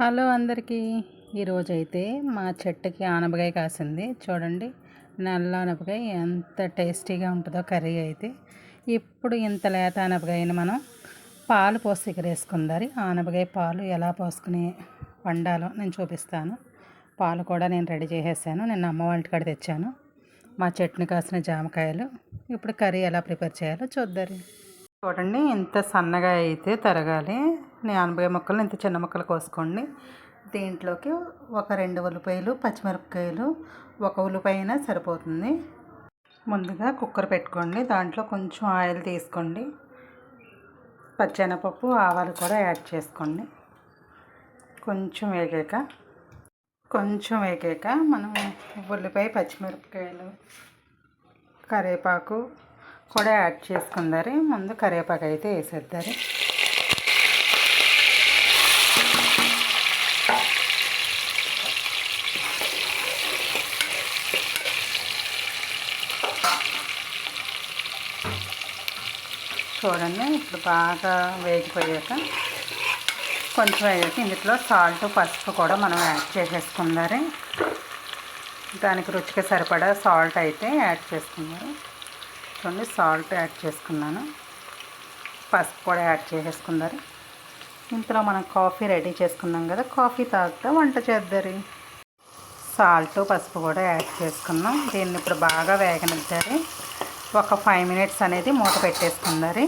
Hello అందరికీ. ఈరోజైతే మా చెట్టుకి ఆనపకాయ కాసింది. చూడండి నల్ల ఆనపకాయ ఎంత టేస్టీగా ఉంటుందో కర్రీ అయితే. ఇప్పుడు ఇంత లేత ఆనపకాయని మనం పాలు పోసి ఎగరేసుకుందారి ఆనపకాయ పాలు ఎలా పోసుకుని వండాలో నేను చూపిస్తాను. పాలు కూడా నేను రెడీ చేసేసాను. నేను అమ్మ వాళ్ళ కాడ తెచ్చాను. మా చెట్టుని కాసిన జామకాయలు. ఇప్పుడు కర్రీ ఎలా ప్రిపేర్ చేయాలో చూద్దారు. చూడండి ఇంత సన్నగా అయితే తరగాలి. ఆనపకాయ ముక్కలు ఇంత చిన్న ముక్కలు కోసుకోండి. దీంట్లోకి ఒక రెండు ఉల్లిపాయలు పచ్చిమిరపకాయలు ఒక ఉల్లిపాయ అయినా సరిపోతుంది. ముందుగా కుక్కర్ పెట్టుకోండి. దాంట్లో కొంచెం ఆయిల్ తీసుకోండి. పచ్చెనపప్పు ఆవాలు కూడా యాడ్ చేసుకోండి. కొంచెం వేగాక కొంచెం వేగాక మనం ఉల్లిపాయ పచ్చిమిరపకాయలు కరివేపాకు కూడా యాడ్ చేసుకుందరి. ముందు కరివేపాకు అయితే వేసేద్దారు. చూడండి ఇప్పుడు బాగా వేగిపోయాక కొంచెం అయ్యాక ఇందులో సాల్ట్ పసుపు కూడా మనం యాడ్ చేసేసుకుందారు దానికి రుచికి సరిపడా సాల్ట్ అయితే యాడ్ చేసుకున్నారు చూడండి సాల్ట్ యాడ్ చేసుకున్నాను. పసుపు కూడా యాడ్ చేసేసుకున్నారు ఇంతలో మనం కాఫీ రెడీ చేసుకున్నాం కదా కాఫీ తాగితే వంట చేద్దరి. సాల్ట్ పసుపు కూడా యాడ్ చేసుకున్నాం. దీన్ని ఇప్పుడు బాగా వేగనిద్దరి. ఒక ఫైవ్ మినిట్స్ అనేది మూత పెట్టేసుకుందరి.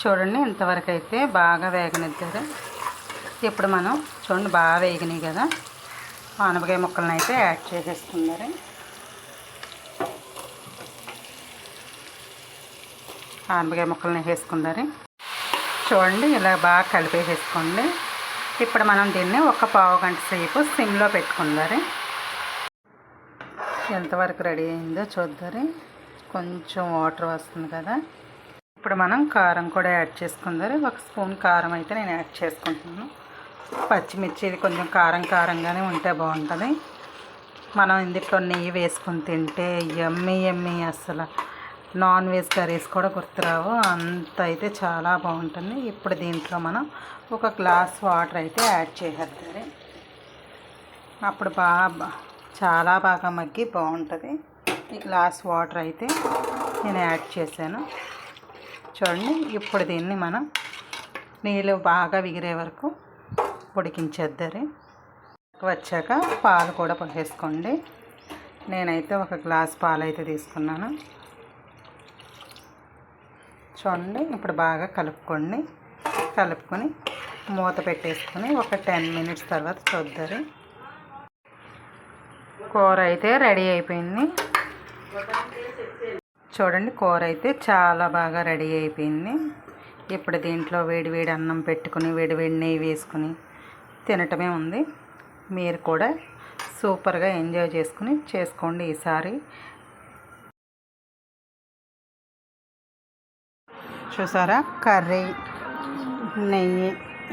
చూడండి ఇంతవరకు అయితే బాగా వేగనిద్దారు. ఇప్పుడు మనం చూడండి బాగా వేగినాయి కదా. ఆనపకాయ ముక్కలను అయితే యాడ్ చేసేసుకున్నారు ఆనపకాయ ముక్కలను వేసుకుందరి చూడండి ఇలా బాగా కలిపేసేసుకోండి. ఇప్పుడు మనం దీన్ని ఒక పావు గంట సేపు సిమ్లో పెట్టుకుందారు. ఎంతవరకు రెడీ అయిందో చూద్దరి. కొంచెం వాటర్ వస్తుంది కదా. ఇప్పుడు మనం కారం కూడా యాడ్ చేసుకుందరి. ఒక స్పూన్ కారం అయితే నేను యాడ్ చేసుకుంటున్నాను. పచ్చిమిర్చి ఇది కొంచెం కారం కారంగానే ఉంటే బాగుంటుంది. మనం ఇందులో నెయ్యి వేసుకొని తింటే ఎమ్మి ఎమ్మి అసలు నాన్ వెజ్ కర్రీస్ కూడా గుర్తురావు. అంత అయితే చాలా బాగుంటుంది. ఇప్పుడు దీంట్లో మనం ఒక గ్లాస్ వాటర్ అయితే యాడ్ చేసేద్దారు అప్పుడు బాగా చాలా బాగా మగ్గి బాగుంటుంది. ఈ గ్లాస్ వాటర్ అయితే నేను యాడ్ చేశాను. చూడండి ఇప్పుడు దీన్ని మనం నీళ్ళు బాగా విగిరే వరకు ఉడికించేద్దరి వచ్చాక పాలు కూడా పోసేసుకోండి. నేనైతే ఒక గ్లాస్ పాలు అయితే తీసుకున్నాను. చూడండి ఇప్పుడు బాగా కలుపుకోండి. కలుపుకొని మూత పెట్టేసుకొని ఒక టెన్ మినిట్స్ తర్వాత చూద్దరు. కూర అయితే రెడీ అయిపోయింది. చూడండి కూర అయితే చాలా బాగా రెడీ అయిపోయింది. ఇప్పుడు దీంట్లో వేడి వేడి అన్నం పెట్టుకుని వేడివేడి నెయ్యి వేసుకుని తినటమే ఉంది. మీరు కూడా సూపర్గా ఎంజాయ్ చేసుకుని చేసుకోండి ఈసారి. చూసారా? కర్రీ నెయ్యి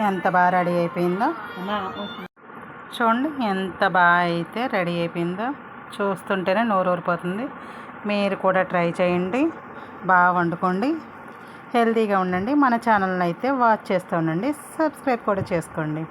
ఎంత బాగా రెడీ అయిపోయిందో. చూడండి ఎంత బాగా అయితే రెడీ అయిపోయిందో. చూస్తుంటేనే నోరు ఊరిపోతుంది మీరు కూడా ట్రై చేయండి. బాగా వండుకోండి. హెల్తీగా ఉండండి. మన ఛానల్ని అయితే వాచ్ చేస్తూ ఉండండి. సబ్స్క్రైబ్ కూడా చేసుకోండి.